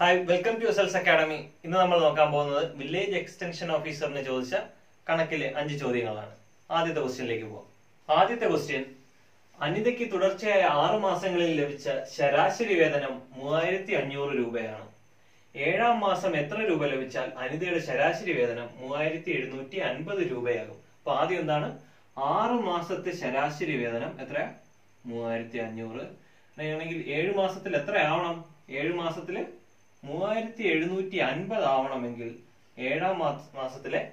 Hi welcome to S Ls academy ഇന്ന് നമ്മൾ നോക്കാൻ പോകുന്നത് വില്ലേജ് എക്സ്റ്റൻഷൻ ഓഫീസറിന് ചോദിച്ച കണക്കിലെ അഞ്ച് ചോദ്യങ്ങളാണ്. ആദ്യത്തെ ക്വസ്റ്റ്യനിലേക്ക് പോകാം ആദ്യത്തെ ക്വസ്റ്റ്യൻ അനിതയ്ക്ക് തുടർച്ചയായ ആറ് മാസങ്ങളിൽ ലഭിച്ച ശരാശരി വേതനം മൂവായിരത്തി അഞ്ഞൂറ് രൂപയാണ്. ഏഴാം മാസം എത്ര രൂപ ലഭിച്ചാൽ അനിതയുടെ ശരാശരി വേതനം മൂവായിരത്തി എഴുന്നൂറ്റി അൻപത് രൂപയാകും? അപ്പൊ ആദ്യം എന്താണ്? ആറ് മാസത്തെ ശരാശരി വേതനം എത്ര മൂവായിരത്തി അഞ്ഞൂറ് അങ്ങനെയാണെങ്കിൽ ഏഴ് മാസത്തിൽ എത്ര ആവണം ഏഴ് മാസത്തിൽ മൂവായിരത്തി എഴുന്നൂറ്റി അൻപത് ആവണമെങ്കിൽ ഏഴാം മാസ- മാസത്തിലെ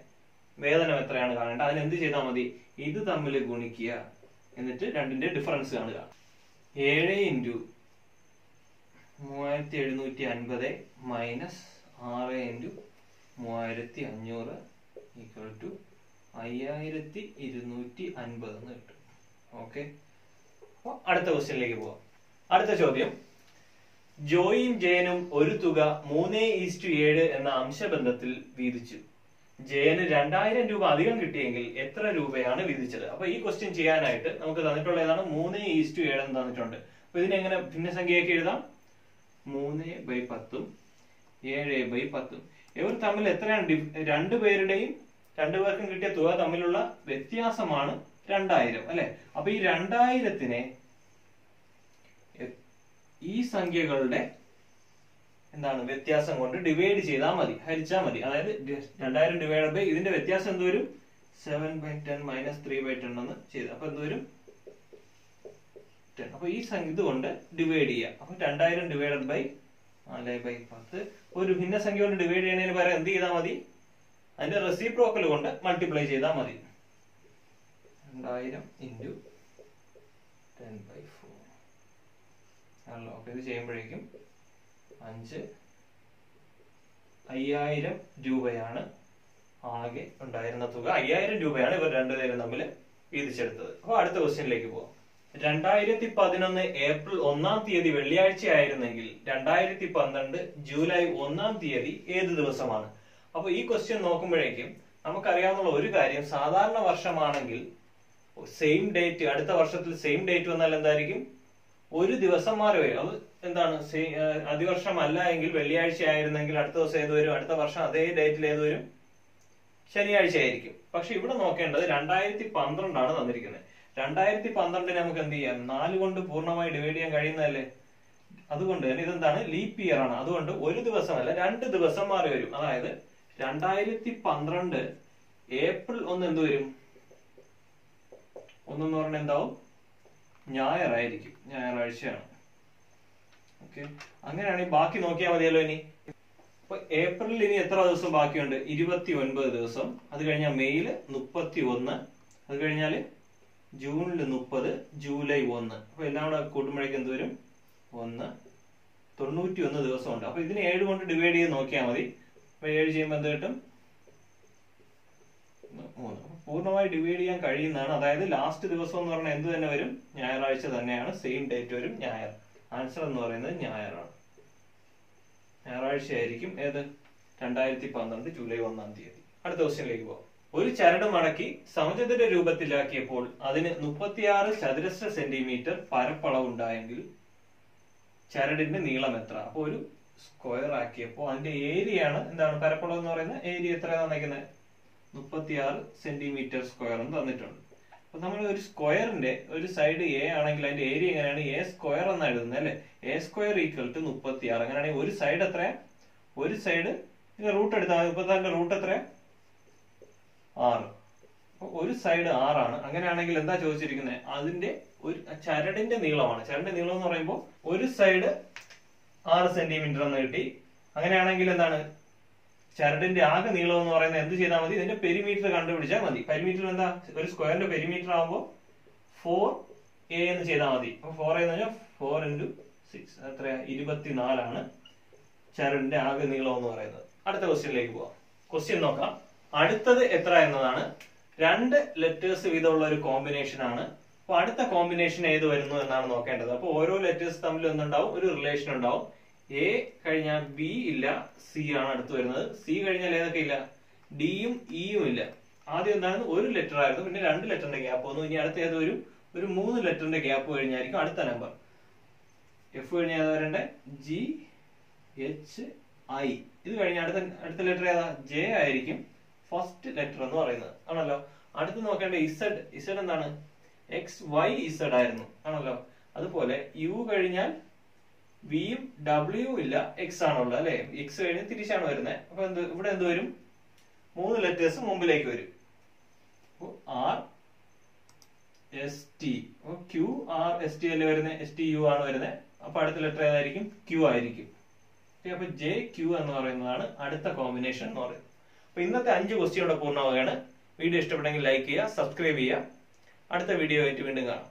വേതനം എത്രയാണ് കാണേണ്ടത്? അതിന് എന്ത് ചെയ്താൽ മതി? ഇത് തമ്മിൽ ഗുണിക്കുക. എന്നിട്ട് രണ്ടിന്റെ ഡിഫറൻസ് കാണുക. ഏഴ് ഇന്റു മൂവായിരത്തി എഴുന്നൂറ്റി അൻപത് മൈനസ് ആറ് ഇന്റു മൂവായിരത്തി അഞ്ഞൂറ് ഈക്വൽ ടു അയ്യായിരത്തി ഇരുന്നൂറ്റി അൻപത് എന്ന് കിട്ടും. ഓക്കെ? അപ്പോൾ അടുത്ത ക്വസ്റ്റ്യനിലേക്ക് പോവാം. അടുത്ത ചോദ്യം. ജോയും ജയനും ഒരു തുക മൂന്ന് ഈസ്റ്റു ഏഴ് എന്ന അംശബന്ധത്തിൽ വീതിച്ചു. ജയന് രണ്ടായിരം രൂപ അധികം കിട്ടിയെങ്കിൽ എത്ര രൂപയാണ് വീതിച്ചത്? അപ്പൊ ഈ ക്വസ്റ്റ്യൻ ചെയ്യാനായിട്ട് നമുക്ക് തന്നിട്ടുള്ള ഏതാണ് മൂന്ന് ഈസ്റ്റു ഏഴ് എന്ന് തന്നിട്ടുണ്ട്. അപ്പൊ ഇതിനെങ്ങനെ ഭിന്നസംഖ്യയൊക്കെ എഴുതാം? മൂന്ന് ബൈ പത്തും ഏഴ് ബൈ പത്തും. ഇവർ തമ്മിൽ എത്രയാണ് രണ്ടു പേരുടെയും രണ്ടു രണ്ടുപേർക്കും കിട്ടിയ തുക തമ്മിലുള്ള വ്യത്യാസമാണ് രണ്ടായിരം അല്ലെ? അപ്പൊ ഈ രണ്ടായിരത്തിനെ ഈ സംഖ്യകളുടെ എന്താണ് വ്യത്യാസം കൊണ്ട് ഡിവൈഡ് ചെയ്താൽ മതി ഹരിച്ചാൽ മതി. അതായത് രണ്ടായിരം ഡിവൈഡ് ബൈ ഇതിന്റെ വ്യത്യാസം എന്ത് വരും? Seven by ten minus three by ten എന്ന് ചെയ്ത്. അപ്പൊ എന്ത് വരും? ടെൻ അപ്പൊ ഈ സംഖ്യ ഇതുകൊണ്ട് ഡിവൈഡ് ചെയ്യുക. അപ്പൊ രണ്ടായിരം ഡിവൈഡഡ് ബൈ നാല് ബൈ പത്ത്. ഒരു ഭിന്ന സംഖ്യ കൊണ്ട് ഡിവൈഡ് ചെയ്യണതിന് പകരം എന്ത് ചെയ്താൽ മതി? അതിന്റെ റെസിപ്രോക്കൽ കൊണ്ട് മൾട്ടിപ്ലൈ ചെയ്താൽ മതി. രണ്ടായിരം ഇന്റു ടെൻ ബൈ ഫോർ ആണല്ലോ അപ്പൊ ഇത് ചെയ്യുമ്പോഴേക്കും അഞ്ച് അയ്യായിരം രൂപയാണ് ആകെ ഉണ്ടായിരുന്ന തുക. അയ്യായിരം രൂപയാണ് ഇവർ രണ്ടുപേരും തമ്മിൽ വീതിച്ചെടുത്തത്. അപ്പോൾ അടുത്ത ക്വസ്റ്റ്യനിലേക്ക് പോവാം. രണ്ടായിരത്തി പതിനൊന്ന് ഏപ്രിൽ ഒന്നാം തീയതി വെള്ളിയാഴ്ച ആയിരുന്നെങ്കിൽ രണ്ടായിരത്തി പന്ത്രണ്ട് ജൂലൈ ഒന്നാം തീയതി ഏത് ദിവസമാണ്? അപ്പോൾ ഈ ക്വസ്റ്റ്യൻ നോക്കുമ്പോഴേക്കും നമുക്കറിയാവുന്ന ഒരു കാര്യം. സാധാരണ വർഷമാണെങ്കിൽ സെയിം ഡേറ്റ് അടുത്ത വർഷത്തിൽ സെയിം ഡേറ്റ് വന്നാൽ എന്തായിരിക്കും? ഒരു ദിവസം മാറി വരും അത് എന്താണ്? അതിവർഷം അല്ല എങ്കിൽ വെള്ളിയാഴ്ച ആയിരുന്നെങ്കിൽ അടുത്ത ദിവസം ഏത് വരും? അടുത്ത വർഷം അതേ ഡേറ്റിൽ ഏത് വരും? ശനിയാഴ്ച ആയിരിക്കും പക്ഷെ ഇവിടെ നോക്കേണ്ടത് രണ്ടായിരത്തി പന്ത്രണ്ടാണ് തന്നിരിക്കുന്നത്. രണ്ടായിരത്തി പന്ത്രണ്ടിന് നമുക്ക് എന്ത് ചെയ്യാം? നാല് കൊണ്ട് പൂർണമായി ഡിവൈഡ് ചെയ്യാൻ കഴിയുന്നതല്ലേ? അതുകൊണ്ട് തന്നെ ഇതെന്താണ്? ലീപ്പ് ഇയർ ആണ്. അതുകൊണ്ട് ഒരു ദിവസമല്ല രണ്ട് ദിവസം മാറി വരും. അതായത് രണ്ടായിരത്തി പന്ത്രണ്ട് ഏപ്രിൽ ഒന്ന് എന്ത് വരും? ഒന്നെന്ന് പറഞ്ഞാൽ എന്താവും? ഞായറായിരിക്കും. ഞായറാഴ്ചയാണ്. ഓക്കെ? അങ്ങനെയാണെങ്കിൽ ബാക്കി നോക്കിയാൽ മതിയല്ലോ ഇനി. അപ്പൊ ഏപ്രിലിൽ ഇനി എത്ര ദിവസം ബാക്കിയുണ്ട്? ഇരുപത്തി ഒൻപത് ദിവസം. അത് കഴിഞ്ഞാൽ മെയ്യിൽ മുപ്പത്തി ഒന്ന് അത് കഴിഞ്ഞാൽ ജൂണിൽ മുപ്പത് ജൂലൈ ഒന്ന്. അപ്പൊ എല്ലാം കൂടെ കൂട്ടുമ്പോഴേക്ക് എന്ത് വരും? ഒന്ന്. തൊണ്ണൂറ്റി ഒന്ന് ദിവസം ഉണ്ട് അപ്പൊ ഇതിനെ ഏഴ് കൊണ്ട് ഡിവൈഡ് ചെയ്ത് നോക്കിയാൽ മതി. അപ്പൊ ഏഴ് ചെയ്യുമ്പോൾ എന്ത് കിട്ടും? മൂന്ന് പൂർണമായി ഡിവൈഡ് ചെയ്യാൻ കഴിയുന്നതാണ്. അതായത് ലാസ്റ്റ് ദിവസം എന്ന് പറഞ്ഞാൽ എന്ത് തന്നെ വരും? ഞായറാഴ്ച തന്നെയാണ്. സെയിം ഡേറ്റ് വരും. ഞായർ. ആൻസർ എന്ന് പറയുന്നത് ഞായറാണ്. ഞായറാഴ്ച ആയിരിക്കും ഏത്? രണ്ടായിരത്തി പന്ത്രണ്ട് ജൂലൈ ഒന്നാം തീയതി. അടുത്ത ക്വസ്റ്റ്യനിലേക്ക് പോകാം. ഒരു ചരട് മടക്കി സമചതുര രൂപത്തിലാക്കിയപ്പോൾ അതിന് മുപ്പത്തിയാറ് ചതുരശ്ര സെന്റിമീറ്റർ പരപ്പളവുണ്ടായെങ്കിൽ ചരടിന്റെ നീളം എത്ര? അപ്പോൾ ഒരു സ്ക്വയർ ആക്കിയപ്പോൾ അതിന്റെ ഏരിയ ആണ് എന്താണ്? പരപ്പളവ് എന്ന് പറയുന്നത്? ഏരിയ എത്ര തന്നിരിക്കുന്നത് മുപ്പത്തിയാറ് സെന്റിമീറ്റർ സ്ക്വയർ എന്ന് തന്നിട്ടുണ്ട്. അപ്പൊ നമ്മൾ ഒരു സ്ക്വയറിന്റെ ഒരു സൈഡ് എ ആണെങ്കിൽ അതിന്റെ ഏരിയ എങ്ങനെയാണ്? എ സ്ക്വയർ എന്ന് എഴുതുന്നത് അല്ലെ? എ സ്ക്വയർ ഈക്വൽ ടു മുപ്പത്തിയാറ്. അങ്ങനെയാണെങ്കിൽ ഒരു സൈഡ് എത്രയാ ഒരു സൈഡ് റൂട്ട് എടുത്താൽ മുപ്പത്തിയാറിന്റെ റൂട്ട് എത്രയാ ആറ്. ഒരു സൈഡ് ആറാണ്. അങ്ങനെയാണെങ്കിൽ എന്താ ചോദിച്ചിരിക്കുന്നത്? അതിന്റെ ഒരു ചരടിന്റെ നീളമാണ്. ചരടിന്റെ നീളം എന്ന് പറയുമ്പോൾ ഒരു സൈഡ് ആറ് സെന്റിമീറ്റർ എന്ന് കിട്ടി. അങ്ങനെയാണെങ്കിൽ എന്താണ്? ചരടിന്റെ ആകെ നീളം എന്ന് പറയുന്നത് എന്ത് ചെയ്താൽ മതി? ഇതിന്റെ പെരിമീറ്റർ കണ്ടുപിടിച്ചാൽ മതി. പെരിമീറ്റർ എന്താ? ഒരു സ്ക്വയറിന്റെ പെരിമീറ്റർ ആകുമ്പോൾ ഫോർ എ എന്ന് ചെയ്താൽ മതി. അപ്പൊ ഫോർ എന്ന് പറഞ്ഞാൽ ഫോർ ഇന്റു സിക്സ് എത്രയാ ഇരുപത്തിനാലാണ് ചരടിന്റെ ആകെ നീളം എന്ന് പറയുന്നത്. അടുത്ത ക്വസ്റ്റ്യനിലേക്ക് പോവാം. ക്വസ്റ്റ്യൻ നോക്കാം. അടുത്തത് എത്ര എന്നതാണ്. രണ്ട് ലെറ്റേഴ്സ് വീതമുള്ള ഒരു കോമ്പിനേഷൻ ആണ്. അപ്പൊ അടുത്ത കോമ്പിനേഷൻ ഏത് വരുന്നു എന്നാണ് നോക്കേണ്ടത്. അപ്പൊ ഓരോ ലെറ്റേഴ്സ് തമ്മിൽ എന്തുണ്ടാവും? ഒരു റിലേഷൻ ഉണ്ടാവും. എ കഴിഞ്ഞാൽ ബി ഇല്ല സി ആണ് അടുത്ത് വരുന്നത്. സി കഴിഞ്ഞാൽ ഏതൊക്കെ ഇല്ല? ഡിയും ഇയും ഇല്ല. ആദ്യം എന്തായിരുന്നു ഒരു ലെറ്റർ ആയിരുന്നു പിന്നെ രണ്ട് ലെറ്ററിന്റെ ഗ്യാപ്പ് വന്നു. ഇനി അടുത്ത ഏത് വരും? ഒരു മൂന്ന് ലെറ്ററിന്റെ ഗ്യാപ്പ് കഴിഞ്ഞായിരിക്കും അടുത്ത നമ്പർ എഫ് കഴിഞ്ഞാൽ ഏതാ വരണ്ടേ? ജി എച്ച് ഐ ഇത് കഴിഞ്ഞ അടുത്ത അടുത്ത ലെറ്റർ ഏതാ? ജെ ആയിരിക്കും ഫസ്റ്റ് ലെറ്റർ എന്ന് പറയുന്നത്. ആണല്ലോ? അടുത്ത് നോക്കേണ്ട ഇസഡ് ഇസഡ് എന്താണ്? എക്സ് വൈ ഇസഡ് ആയിരുന്നു. ആണല്ലോ? അതുപോലെ യു കഴിഞ്ഞാൽ വിയും ഡബ്ല്യു ഇല്ല. എക്സ് ആണുള്ളത് അല്ലെ? എക്സ് കഴിഞ്ഞ് തിരിച്ചാണ് വരുന്നത്. അപ്പൊ എന്ത് ഇവിടെ എന്ത് വരും? മൂന്ന് ലെറ്റേഴ്സ് മുമ്പിലേക്ക് വരും. R S T Q R S T അല്ലേ വരുന്നത് എസ് ടി യു ആണ് വരുന്നത് അപ്പൊ അടുത്ത ലെറ്റർ ഏതായിരിക്കും? ക്യു ആയിരിക്കും. അപ്പൊ ജെ ക്യു എന്ന് പറയുന്നതാണ് അടുത്ത കോമ്പിനേഷൻ എന്ന് പറയുന്നത്. അപ്പൊ ഇന്നത്തെ അഞ്ച് ക്വസ്റ്റ്യൻ ഇവിടെ പൂർണമാവുകയാണ്. വീഡിയോ ഇഷ്ടപ്പെട്ടെങ്കിൽ ലൈക്ക് ചെയ്യുക സബ്സ്ക്രൈബ് ചെയ്യുക. അടുത്ത വീഡിയോ ആയിട്ട് വീണ്ടും കാണാം.